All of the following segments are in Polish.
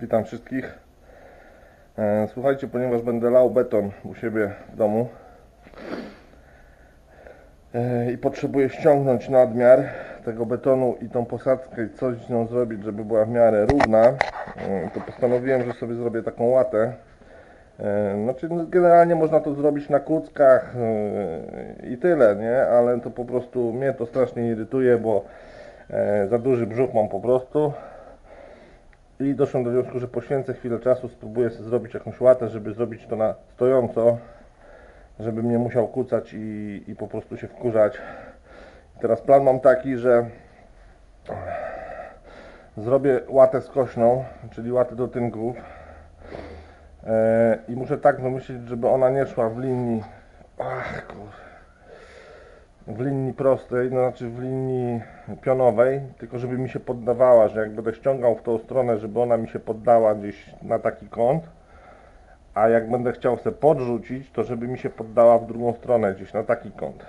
Witam wszystkich. E, Słuchajcie, ponieważ będę lał beton u siebie w domu e, i potrzebuję ściągnąć nadmiar tego betonu i tą posadzkę i coś z nią zrobić, żeby była w miarę równa, e, to postanowiłem, że sobie zrobię taką łatę. Znaczy, no, generalnie można to zrobić na kuckach i tyle, nie? Ale to po prostu mnie to strasznie irytuje, bo za duży brzuch mam po prostu. I doszłem do wniosku, że poświęcę chwilę czasu, spróbuję zrobić jakąś łatę, żeby zrobić to na stojąco, żebym nie musiał kucać i, i po prostu się wkurzać. Teraz plan mam taki, że zrobię łatę skośną, czyli łatę do tynków e, i muszę tak wymyślić, żeby ona nie szła w linii. Ach, kur... w linii prostej, no znaczy w linii pionowej, tylko żeby mi się poddawała, że jak będę ściągał w tą stronę, żeby ona mi się poddała gdzieś na taki kąt, a jak będę chciał sobie podrzucić, to żeby mi się poddała w drugą stronę, gdzieś na taki kąt.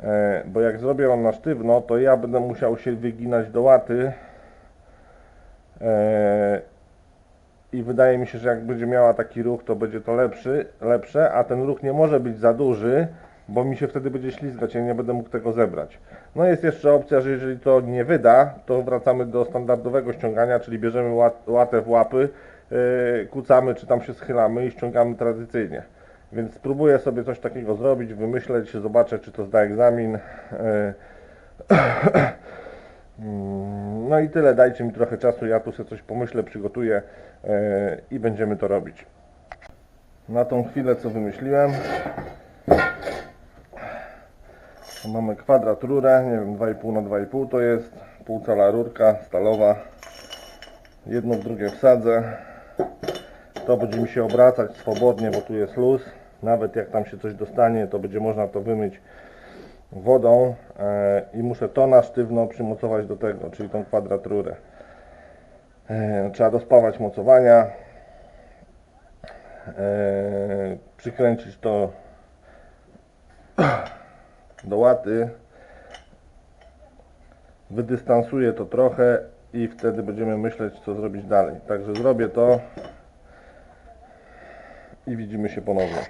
E, bo jak zrobię ją na sztywno, to ja będę musiał się wyginać do łaty e, i wydaje mi się, że jak będzie miała taki ruch, to będzie to lepszy, lepsze, a ten ruch nie może być za duży, bo mi się wtedy będzie ślizgać, ja nie będę mógł tego zebrać. No jest jeszcze opcja, że jeżeli to nie wyda, to wracamy do standardowego ściągania, czyli bierzemy łat, łatę w łapy, yy, kucamy czy tam się schylamy i ściągamy tradycyjnie. Więc spróbuję sobie coś takiego zrobić, wymyśleć, zobaczę czy to zda egzamin. Yy. No i tyle, dajcie mi trochę czasu, ja tu sobie coś pomyślę, przygotuję yy, i będziemy to robić. Na tą chwilę co wymyśliłem, mamy kwadrat rurę, nie wiem, 2,5 na 2,5 to jest, pół cala rurka stalowa, jedno w drugie wsadzę, to będzie mi się obracać swobodnie, bo tu jest luz, nawet jak tam się coś dostanie, to będzie można to wymyć wodą e, i muszę to na sztywno przymocować do tego, czyli tą kwadrat rurę. E, trzeba dospawać mocowania, e, przykręcić to do łaty. Wydystansuję to trochę i wtedy będziemy myśleć, co zrobić dalej. Także zrobię to i widzimy się ponownie.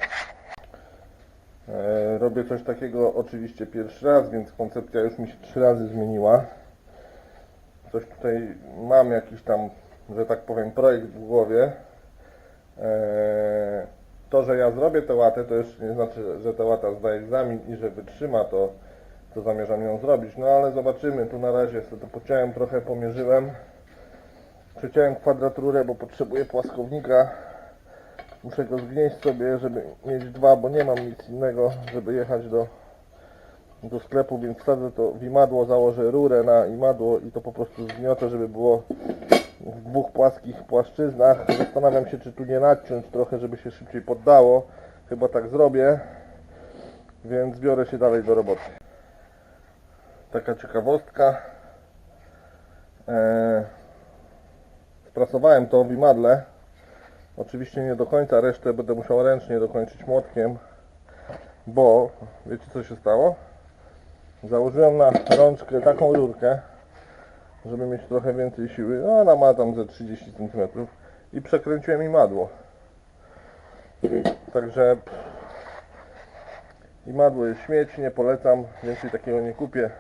E, robię coś takiego oczywiście pierwszy raz, więc koncepcja już mi się trzy razy zmieniła. Coś tutaj mam jakiś tam, że tak powiem, projekt w głowie. To, że ja zrobię tę łatę, to jeszcze nie znaczy, że ta łata zda egzamin i że wytrzyma to, co zamierzam ją zrobić. No ale zobaczymy, tu na razie sobie to pociąłem trochę, pomierzyłem. Przeciąłem kwadraturę, bo potrzebuję płaskownika. Muszę go zgnieść sobie, żeby mieć dwa, bo nie mam nic innego, żeby jechać do, do sklepu, więc wsadzę to w imadło, założę rurę na imadło i to po prostu zgniotę, żeby było w dwóch płaskich płaszczyznach. Zastanawiam się, czy tu nie naciąć trochę, żeby się szybciej poddało. Chyba tak zrobię, więc biorę się dalej do roboty. Taka ciekawostka. Eee, sprasowałem to w imadle. Oczywiście nie do końca, resztę będę musiał ręcznie dokończyć młotkiem, bo wiecie co się stało? Założyłem na rączkę taką rurkę, żeby mieć trochę więcej siły. No ona ma tam ze 30 cm i przekręciłem i madło. Także i madło jest śmieć, nie polecam, więcej takiego nie kupię.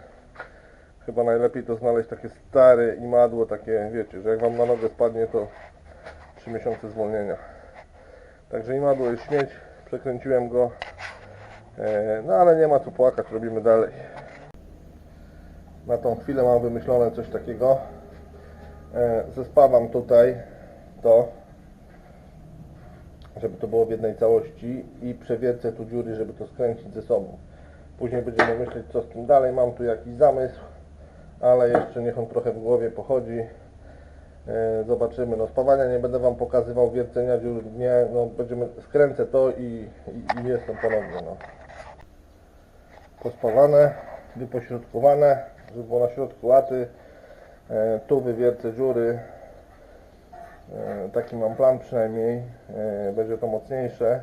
Chyba najlepiej to znaleźć takie stare i madło, takie wiecie, że jak wam na nogę spadnie to 3 miesiące zwolnienia. Także i madło jest śmieć, przekręciłem go. E, no ale nie ma co płakać, robimy dalej. Na tą chwilę mam wymyślone coś takiego. E, zespawam tutaj to, żeby to było w jednej całości i przewiercę tu dziury, żeby to skręcić ze sobą. Później będziemy myśleć co z tym dalej. Mam tu jakiś zamysł, ale jeszcze niech on trochę w głowie pochodzi. E, Zobaczymy. No spawania nie będę Wam pokazywał, wiercenia dziur nie, no będziemy, skręcę to i, i, i jestem ponownie, no. Pospawane, wypośrodkowane, żeby było na środku łaty. E, tu wywiercę dziury. E, taki mam plan przynajmniej. E, będzie to mocniejsze.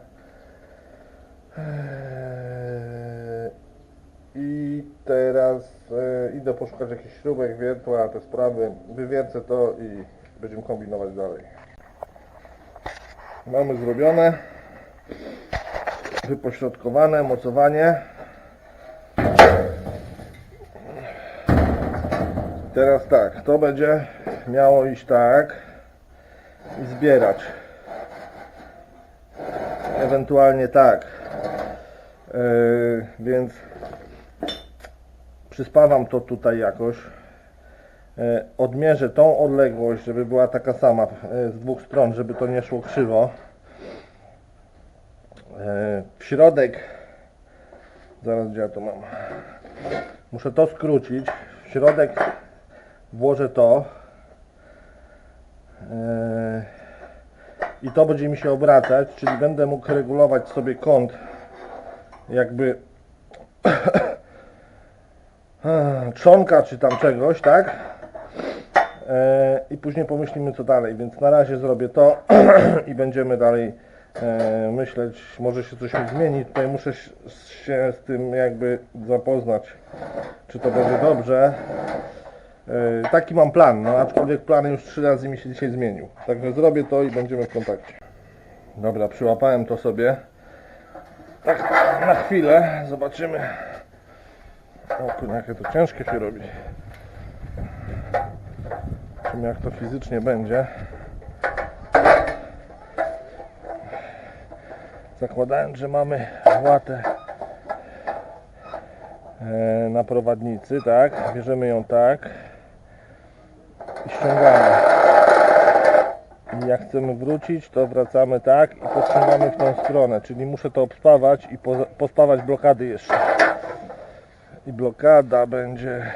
I teraz idę poszukać jakichś śrubek, wiertła, te sprawy. Wywiercę to i będziemy kombinować dalej. Mamy zrobione. Wypośrodkowane, mocowanie. Teraz tak, to będzie miało iść tak i zbierać. Ewentualnie tak. Yy, więc przyspawam to tutaj jakoś. Yy, odmierzę tą odległość, żeby była taka sama yy, z dwóch stron, żeby to nie szło krzywo. Yy, w środek, zaraz gdzie ja to mam, muszę to skrócić. W środek włożę to. Yy, I to będzie mi się obracać, czyli będę mógł regulować sobie kąt jakby trzonka czy tam czegoś, tak? E, I później pomyślimy co dalej, więc na razie zrobię to i będziemy dalej e, myśleć, może się coś mi zmieni, tutaj muszę się z tym jakby zapoznać, czy to będzie dobrze. E, Taki mam plan, no aczkolwiek plan już trzy razy mi się dzisiaj zmienił. Także zrobię to i będziemy w kontakcie. Dobra, przyłapałem to sobie. Tak na chwilę zobaczymy. O kurde, jakie to ciężkie się robi. Zobaczymy jak to fizycznie będzie. Zakładając, że mamy łatę e, na prowadnicy, tak? Bierzemy ją tak I jak chcemy wrócić, to wracamy tak i podciągamy w tą stronę, czyli muszę to obspawać i po, pospawać blokady jeszcze. I blokada będzie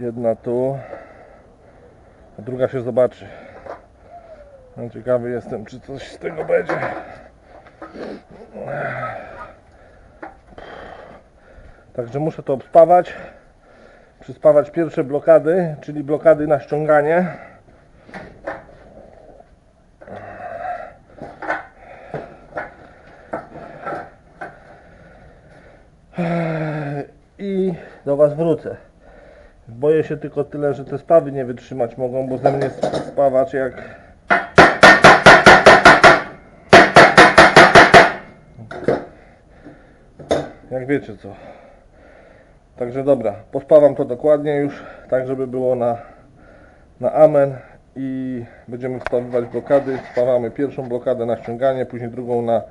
jedna tu, a druga się zobaczy. No, ciekawy jestem, czy coś z tego będzie. Także muszę to obspawać przyspawać pierwsze blokady, czyli blokady na ściąganie. I do Was wrócę. Boję się tylko tyle, że te spawy nie wytrzymać mogą, bo ze mnie spawacz jak jak wiecie co. Także dobra, pospawam to dokładnie już, tak żeby było na, na amen i będziemy wstawiwać blokady. Spawamy pierwszą blokadę na ściąganie, później drugą na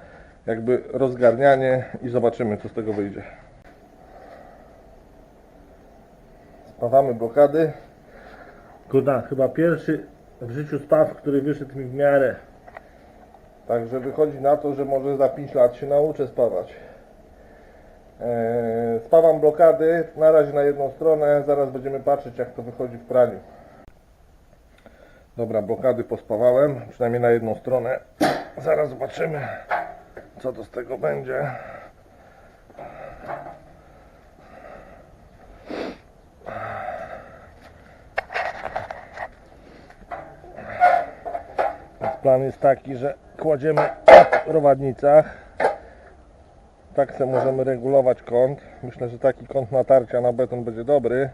jakby rozgarnianie i zobaczymy co z tego wyjdzie. Spawamy blokady. Kuda, chyba pierwszy w życiu spaw, który wyszedł mi w miarę. Także wychodzi na to, że może za 5 lat się nauczę spawać. Eee, Spawam blokady, na razie na jedną stronę, zaraz będziemy patrzeć jak to wychodzi w praniu. Dobra, blokady pospawałem, przynajmniej na jedną stronę. Zaraz zobaczymy co to z tego będzie. Plan jest taki, że kładziemy na prowadnicach tak se możemy regulować kąt. Myślę, że taki kąt natarcia na beton będzie dobry.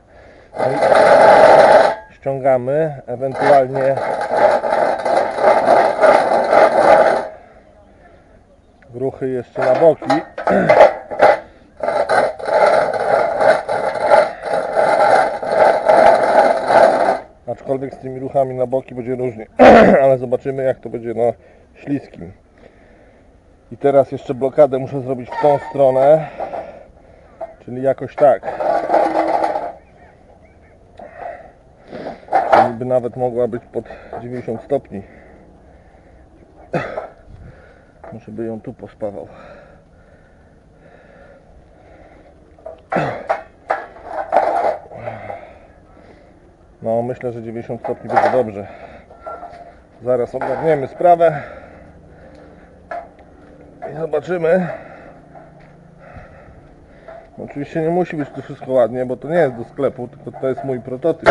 No i ściągamy, ewentualnie ruchy jeszcze na boki. Aczkolwiek z tymi ruchami na boki będzie różnie, ale zobaczymy jak to będzie na śliskim. I teraz jeszcze blokadę muszę zrobić w tą stronę, czyli jakoś tak. Czyli by nawet mogła być pod 90 stopni. Muszę by ją tu pospawał. No, myślę, że 90 stopni będzie dobrze. Zaraz ogarniemy sprawę. Zobaczymy. Oczywiście nie musi być to wszystko ładnie, bo to nie jest do sklepu, tylko to jest mój prototyp.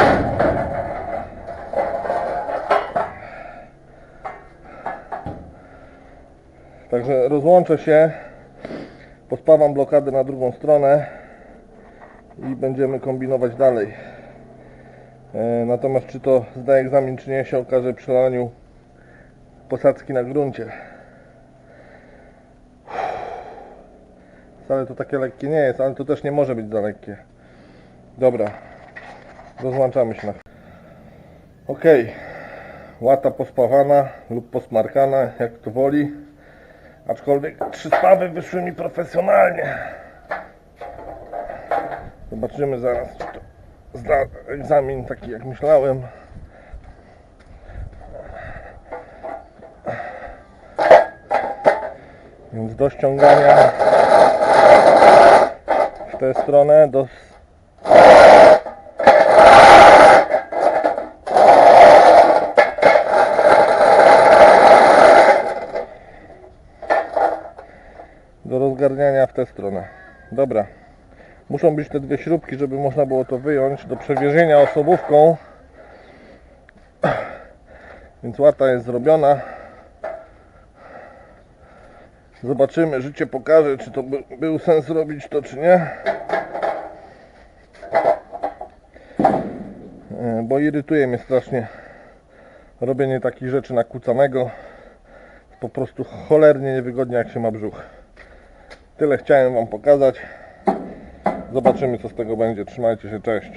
Także rozłączę się, pospawam blokadę na drugą stronę i będziemy kombinować dalej. E, Natomiast czy to zda egzamin, czy nie, się okaże przy laniu posadzki na gruncie. Wcale to takie lekkie nie jest, ale to też nie może być za lekkie. Dobra, rozłączamy się na. Ok, łata pospawana lub posmarkana, jak kto woli. Aczkolwiek trzy spawy wyszły mi profesjonalnie. Zobaczymy zaraz, czy to zda egzamin taki jak myślałem. Więc do ściągania tę stronę, do do rozgarniania w tę stronę. Dobra. Muszą być te dwie śrubki, żeby można było to wyjąć do przewiezienia osobówką. Więc łata jest zrobiona. Zobaczymy, życie pokaże, czy to by, był sens robić to, czy nie. E, Bo irytuje mnie strasznie robienie takich rzeczy nakłócanego. Po prostu cholernie niewygodnie, jak się ma brzuch. Tyle chciałem Wam pokazać. Zobaczymy, co z tego będzie. Trzymajcie się, cześć.